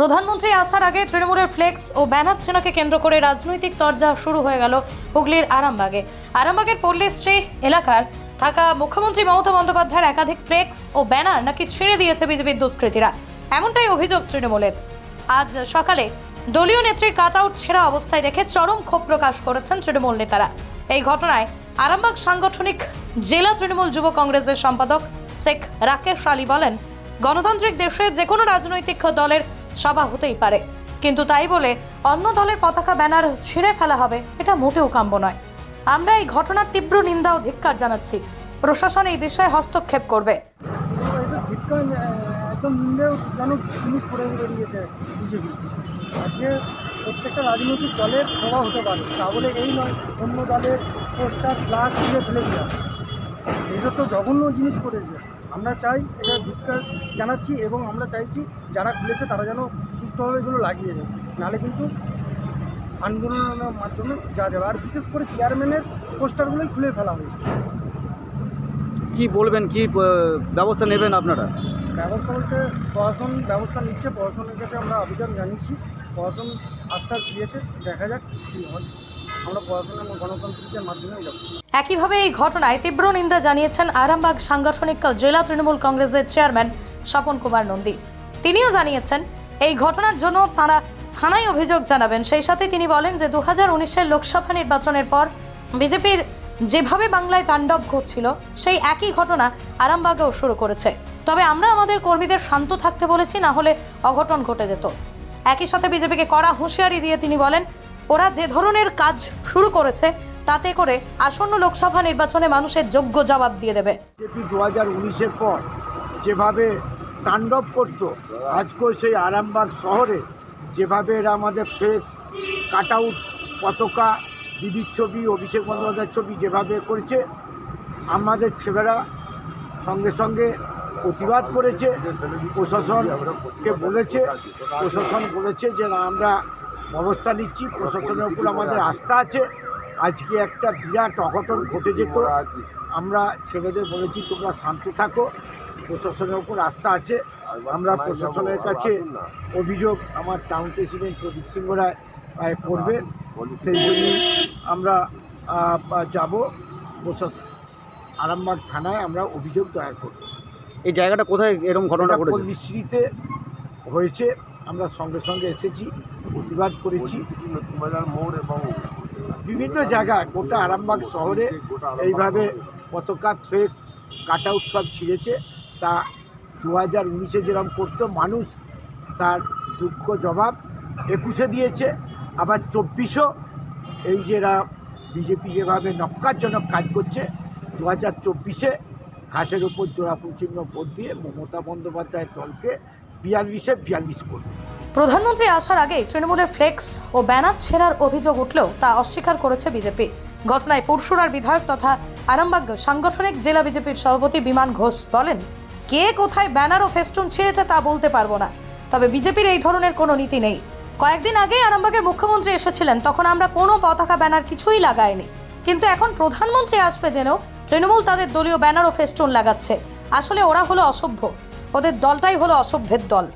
প্রধানমন্ত্রী আসার আগে তৃণমূলের ফ্লেক্স ও ব্যানার ছেনাকে কেন্দ্র করে রাজনৈতিক তরজা শুরু হয়ে গেল হুগলির আরামবাগে। আরামবাগের পল্লীশ্রী এলাকার থাকা মুখ্যমন্ত্রী মমতা বন্দ্যোপাধ্যায়ের একাধিক ফ্লেক্স ও ব্যানার নাকি ছেড়ে দিয়েছে বিজেপির দুষ্কৃতীরা। এমনটাই অভিযোগ তৃণমূলের। আজ সকালে দলীয় নেত্রীর কাট আউট ছেঁড়া অবস্থায় দেখে চরম ক্ষোভ প্রকাশ করেছেন তৃণমূল নেতারা। এই ঘটনায় আরামবাগ সাংগঠনিক জেলা তৃণমূল যুব কংগ্রেসের সম্পাদক শেখ রাকেশ আলী বলেন, গণতান্ত্রিক দেশে যে কোনো রাজনৈতিক দলের সভা হতেই পারে। কিন্তু তাই বলে অন্য দলের পতাকা ব্যানার ছিঁড়ে ফেলা হবে, এটা মোটেও কাম্য নয়। আমরা এই ঘটনার তীব্র নিন্দা ও ধিক্কার জানাচ্ছি। প্রশাসন এই বিষয়ে হস্তক্ষেপ করবে। একদম জিনিস করে বেরিয়েছে প্রত্যেকটা রাজনৈতিক দলের সভা হতে পারে তা বলে এই নয় অন্য দলের পোস্টার ফ্লাগ দিয়ে ফেলে দেওয়া এটা তো জঘন্য জিনিস করেছে আমরা চাই এটা ধিক্কার জানাচ্ছি এবং আমরা চাইছি যারা খুলেছে তারা যেন সুস্থভাবে এগুলো লাগিয়ে দেয়। নাহলে কিন্তু আন্দোলনের মাধ্যমে যা যাবে। আর বিশেষ করে চেয়ারম্যানের পোস্টারগুলোই খুলে ফেলা হয়েছে। কি বলবেন? কি ব্যবস্থা নেবেন আপনারা? ব্যবস্থা বলতে প্রশাসন ব্যবস্থা নিচ্ছে। প্রশাসনের কাছে আমরা আবেদন জানিয়েছি। প্রশাসন আশ্বাস দিয়েছে। দেখা যাক কী হয়। একইভাবে এই ঘটনায় তীব্র নিন্দা জানিয়েছেন আরামবাগ সাংগঠনিক জেলা তৃণমূল কংগ্রেসের চেয়ারম্যান স্বপন কুমার নন্দী। তিনিও জানিয়েছেন, এই ঘটনার জন্য তাঁরা থানায় অভিযোগ জানাবেন। সেই সাথে তিনি বলেন যে দু হাজার লোকসভা নির্বাচনের পর বিজেপির যেভাবে বাংলায় তাণ্ডব ঘটছিল, সেই একই ঘটনা আরামবাগেও শুরু করেছে। তবে আমরা আমাদের কর্মীদের শান্ত থাকতে বলেছি, না হলে অঘটন ঘটে যেত। একই সাথে বিজেপিকে কড়া হুঁশিয়ারি দিয়ে তিনি বলেন ওরা যে ধরনের কাজ শুরু করেছে, তাতে করে আসন্ন লোকসভা নির্বাচনে মানুষের যোগ্য জবাব দিয়ে দেবে। দু হাজার উনিশের পর যেভাবে তাণ্ডব করতো, আজকেও সেই আরামবাগ শহরে যেভাবে এরা আমাদের ফ্লেক্স কাট আউট পতাকা, দিদির ছবি, অভিষেক বন্দ্যোপাধ্যায়ের ছবি যেভাবে করেছে, আমাদের ছেলেরা সঙ্গে সঙ্গে প্রতিবাদ করেছে, প্রশাসনকে বলেছে, প্রশাসন বলেছে যে আমরা ব্যবস্থা নিচ্ছি প্রশাসনের উপর আমাদের আস্থা আছে। আজকে একটা বিরাট অঘটন ঘটে যেত। আমরা ছেলেদের বলেছি তোমরা শান্ত থাকো প্রশাসনের উপর আস্থা আছে। আমরা প্রশাসনের কাছে অভিযোগ আমার টাউন প্রেসিডেন্ট প্রদীপ সিংহ রায় করবে। সেই জন্য আমরা যাব। প্রশাসন আরামবাগ থানায় আমরা অভিযোগ দায়ের করব। এই জায়গাটা কোথায়? এরকম ঘটনা ঘটেছে? পল্লীশ্রীতে হয়েছে। আমরা সঙ্গে সঙ্গে এসেছি। প্রতিবাদ করেছি। এবং বিভিন্ন জায়গায়, গোটা আরামবাগ শহরে এইভাবে পতাকা ফ্লেক্স কাট আউট সব ছিঁড়েছে। তা দু হাজার উনিশে যেরকম করতো, মানুষ তার যোগ্য জবাব একুশে দিয়েছে। আবার চব্বিশও এই যে এরা বিজেপি যেভাবে নক্কারজনক কাজ করছে দু হাজার চব্বিশে ঘাসের উপর জোড়াফুল চিহ্ন ভোট দিয়ে মমতা বন্দ্যোপাধ্যায়ের দলকে বিয়াল্লিশে বিয়াল্লিশ করবে। প্রধানমন্ত্রী আসার আগে তৃণমূলের ফ্লেক্স ও ব্যানার ছেঁড়ার অভিযোগ উঠলেও তা অস্বীকার করেছে বিজেপি। ঘটনায় পরশুরার বিধায়ক তথা আরামবাগ সাংগঠনিক জেলা বিজেপির সভাপতি বিমান ঘোষ বলেন, কে কোথায় ব্যানার ও ফেস্টুন ছিঁড়েছে তা বলতে পারব না। তবে বিজেপির এই ধরনের কোনো নীতি নেই। কয়েকদিন আগেই আরামবাগে মুখ্যমন্ত্রী এসেছিলেন, তখন আমরা কোনো পতাকা ব্যানার কিছুই লাগাইনি। কিন্তু এখন প্রধানমন্ত্রী আসবে জেনেও তৃণমূল তাদের দলীয় ব্যানার ও ফেস্টুন লাগাচ্ছে। আসলে ওরা হলো অসভ্য। ওদের দলটাই হলো অসভ্যের দল।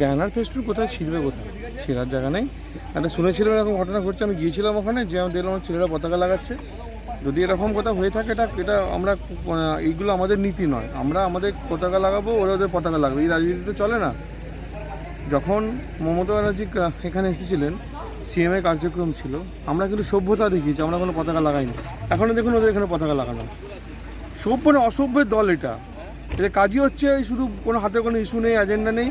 ব্যানার ফেস্টুন কোথায় ছিঁড়বে কোথায়? ছেঁড়ার জায়গা নেই। একটা শুনেছিলাম এরকম ঘটনা ঘটছে, আমি গিয়েছিলাম ওখানে, যে আমি দেখলাম ছেলেরা পতাকা লাগাচ্ছে। যদি এরকম কথা হয়ে থাকে, এটা এটা আমরা এইগুলো আমাদের নীতি নয়। আমরা আমাদের পতাকা লাগাবো, ওরা ওদের পতাকা লাগাবে। এই রাজনীতি তো চলে না। যখন মমতা ব্যানার্জি এখানে এসেছিলেন সিএমএ কার্যক্রম ছিল, আমরা কিন্তু সভ্যতা দেখিয়েছি, আমরা কোনো পতাকা লাগাইনি। এখনও দেখুন ওদের এখানে পতাকা লাগানো। সভ্য না, অসভ্যের দল এটা। এদের কাজই হচ্ছে, শুধু কোনো হাতে কোনো ইস্যু নেই এজেন্ডা নেই।